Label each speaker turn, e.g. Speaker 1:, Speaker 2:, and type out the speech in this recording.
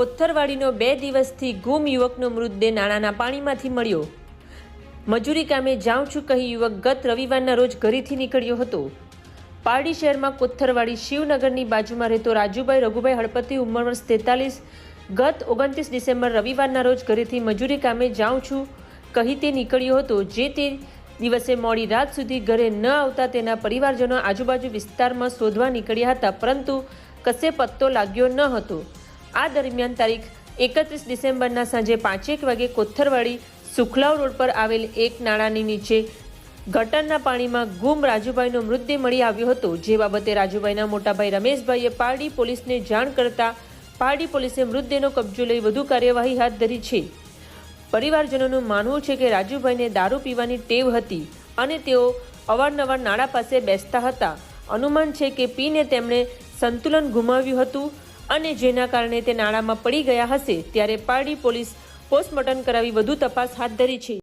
Speaker 1: કોથરવાડીનો બે દિવસથી ગુમ યુવકનો મૃતદેહ નાણાંના પાણીમાંથી મળ્યો. મજૂરી કામે જાઉં છું કહી યુવક ગત રવિવારના રોજ ઘરેથી નીકળ્યો હતો. પારડી શહેરમાં કોથરવાડી શિવનગરની બાજુમાં રહેતો રાજુભાઈ રઘુભાઈ હળપતિ, ઉંમર વર્ષ તેતાલીસ, ગત ઓગણત્રીસ ડિસેમ્બર રવિવારના રોજ ઘરેથી મજૂરી કામે જાઉં છું કહી તે નીકળ્યો હતો. જે તે દિવસે મોડી રાત સુધી ઘરે ન આવતા તેના પરિવારજનો આજુબાજુ વિસ્તારમાં શોધવા નીકળ્યા હતા, પરંતુ કશે પત્તો લાગ્યો ન હતો. આ દરમિયાન તારીખ એકત્રીસ ડિસેમ્બરના સાંજે પાંચેક વાગે કોથરવાડી સુખલાવ રોડ પર આવેલ એક નાળાની નીચે ગટરના પાણીમાં ગુમ રાજુભાઈનો મૃતદેહ મળી આવ્યો હતો. જે બાબતે રાજુભાઈના મોટાભાઈ રમેશભાઈએ પારડી પોલીસને જાણ કરતા પારડી પોલીસે મૃતદેહનો કબજો લઈ વધુ કાર્યવાહી હાથ ધરી છે. પરિવારજનોનું માનવું છે કે રાજુભાઈને દારૂ પીવાની ટેવ હતી અને તેઓ અવારનવાર નાળા પાસે બેસતા હતા. અનુમાન છે કે પીને તેમણે સંતુલન ગુમાવ્યું હતું. અને જેના કારણે તે નાળામાં પડી ગયા હશે, ત્યારે પારડી પોલીસ પોસ્ટમોર્ટમ કરાવી વધુ તપાસ હાથ ધરી છે.